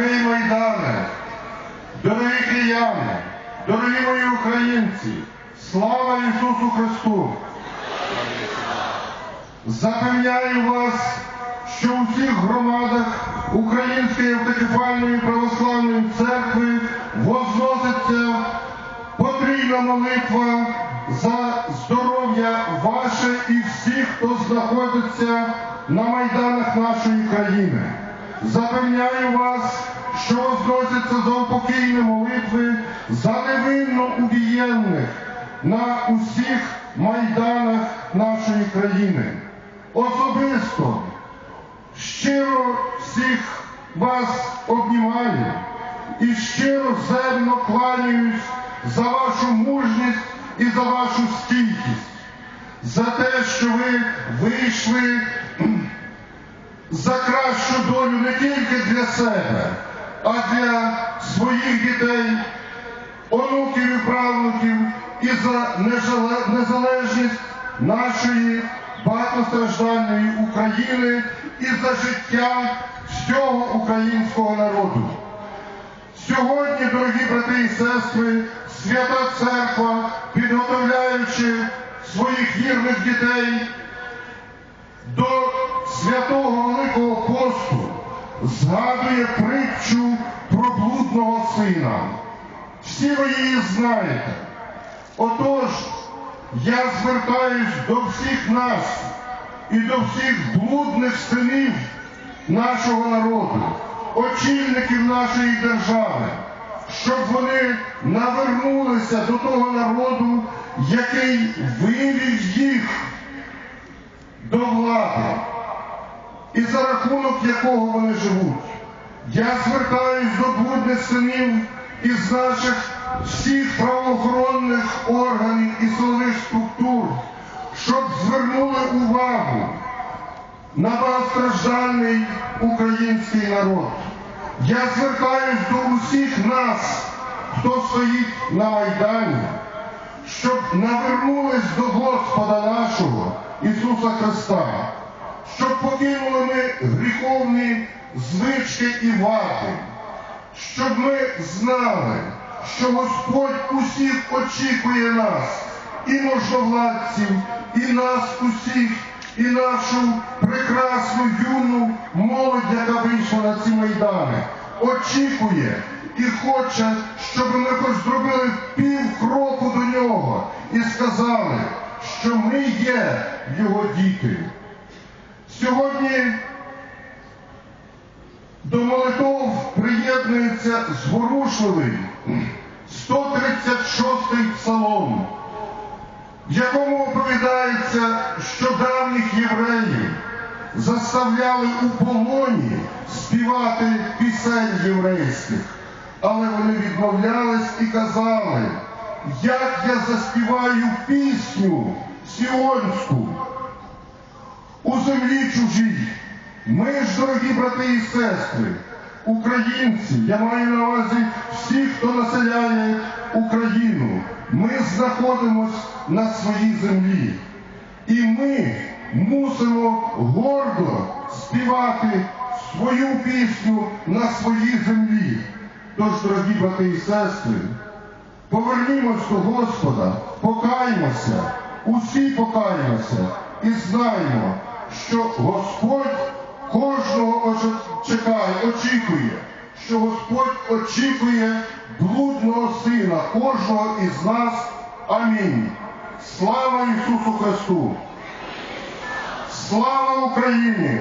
християни, дорогі кияни, дорогі мої українці, слава Ісусу Христу! Запевняю вас, що у всіх громадах Української автокефальної православної церкви возноситься потрійна молитва за здоров'я ваше і всіх, хто знаходиться на майданах нашої країни. Запевняю вас, що возносяться за упокійні молитви за невинно убієнних на усіх майданах нашої країни. Особисто щиро всіх вас обнімаю і щиро земно кланяюсь за вашу мужність і за вашу стійкість, за те, що ви вийшли за кращу долю не тільки для себе, а для своїх дітей, онуків і правнуків і за незалежність нашої багатостраждальної України і за життя всього українського народу. Сьогодні, дорогі брати і сестри, Свята Церква, підготовляючи своїх вірних дітей до святого згадує притчу про блудного сина. Всі ви її знаєте. Отож, я звертаюсь до всіх нас і до всіх блудних синів нашого народу, очільників нашої держави, щоб вони навернулися до того народу, який вивів їх до влади, і за рахунок якого вони живуть. Я звертаюсь до блудних синів із наших всіх правоохоронних органів і силових структур, щоб звернули увагу на багатостраждальний український народ. Я звертаюсь до усіх нас, хто стоїть на Майдані, щоб навернулись до Господа нашого Ісуса Христа, щоб покинули ми гріховні звички і вади, щоб ми знали, що Господь усіх очікує нас, і можновладців, і нас усіх, і нашу прекрасну юну молодь, яка вийшла на ці майдани, очікує і хоче, щоб ми хоч зробили пів кроку до нього і сказали, що ми є його діти. Сьогодні до молитов приєднується зворушливий 136-й псалом, в якому оповідається, що давніх євреїв заставляли у полоні співати пісень єврейських, але вони відмовлялись і казали, як я заспіваю пісню сіонську землі чужій. Ми ж, дорогі брати і сестри, українці, я маю на увазі всі, хто населяє Україну, ми знаходимося на своїй землі. І ми мусимо гордо співати свою пісню на своїй землі. Тож, дорогі брати і сестри, Повернімось до Господа, покаємося, усі покаємося і знаємо, що Господь кожного чекає, очікує, що Господь очікує блудного сина, кожного із нас. Амінь. Слава Ісусу Христу! Слава Україні!